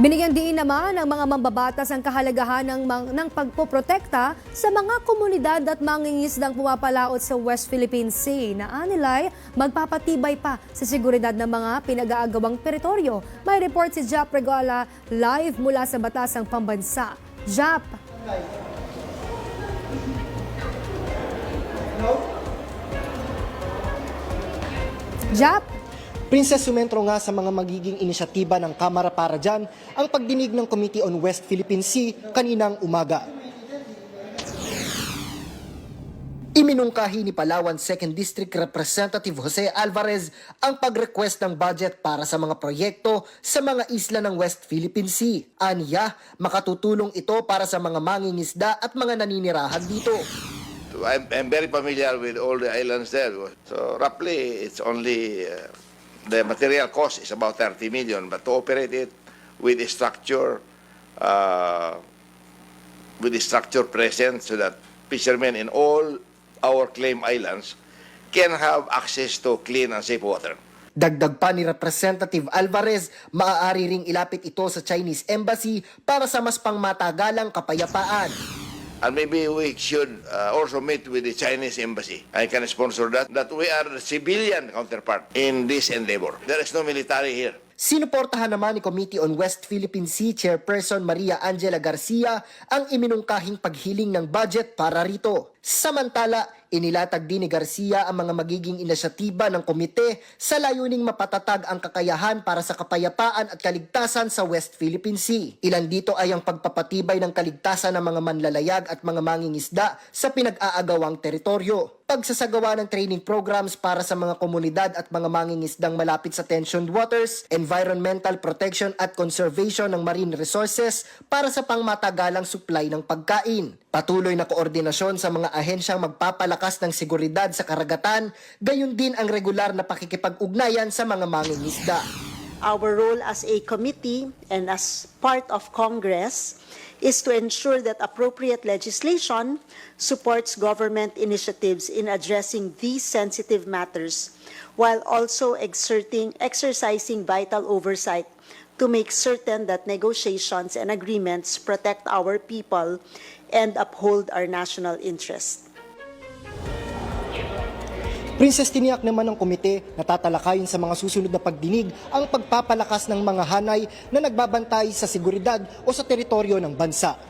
Binigyan din naman ng mga mambabatas ang kahalagahan ng, ng pagpoprotekta sa mga komunidad at mangingisdang pumapalaot sa West Philippine Sea na anilay magpapatibay pa sa seguridad ng mga pinag-aagawang teritoryo. May report si Jap Regala live mula sa Batasang Pambansa. Jap! Jap! Princess sumentro nga sa mga magiging inisyatiba ng Kamara para dyan ang pagdinig ng Committee on West Philippine Sea kaninang umaga. Iminungkahi ni Palawan 2nd District Representative Jose Alvarez ang pag-request ng budget para sa mga proyekto sa mga isla ng West Philippine Sea. Aniya, makatutulong ito para sa mga mangingisda at mga naninirahan dito. I'm, I'm very familiar with all the islands there. So roughly, it's only uh, the material cost is about 30 million, but to operate it with a structure, uh, with a structure present, so that fishermen in all our claim islands can have access to clean and safe water. Dagdag pa ni Representative Alvarez, maaari ring ilapit ito sa Chinese Embassy para sa mas pangmatagalang kapayapaan. And maybe we should uh, also meet with the Chinese embassy. I can sponsor that. That we are the civilian counterpart in this endeavor. There is no military here. Sinuportahan naman ni Committee on West Philippine Sea Chairperson Maria Angela Garcia ang iminungkahing paghiling ng budget para rito. Samantala, inilatag din ni Garcia ang mga magiging inisyatiba ng komite sa layuning mapatatag ang kakayahan para sa kapayapaan at kaligtasan sa West Philippine Sea. Ilan dito ay ang pagpapatibay ng kaligtasan ng mga manlalayag at mga mangingisda sa pinag-aagawang teritoryo pagsasagawa ng training programs para sa mga komunidad at mga mangingisdang malapit sa tensioned waters, environmental protection at conservation ng marine resources para sa pangmatagalang supply ng pagkain. Patuloy na koordinasyon sa mga ahensyang magpapalakas ng seguridad sa karagatan, gayon din ang regular na pakikipag-ugnayan sa mga mangingisda. Our role as a committee and as part of Congress is to ensure that appropriate legislation supports government initiatives in addressing these sensitive matters while also exerting, exercising vital oversight to make certain that negotiations and agreements protect our people and uphold our national interest. Princess tiniyak naman ng komite na tatalakayin sa mga susunod na pagdinig ang pagpapalakas ng mga hanay na nagbabantay sa seguridad o sa teritoryo ng bansa.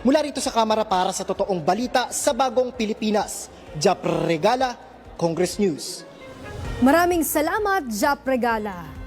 Mula rito sa Kamara para sa totoong balita sa Bagong Pilipinas, Jap Regala, Congress News. Maraming salamat, Jap Regala!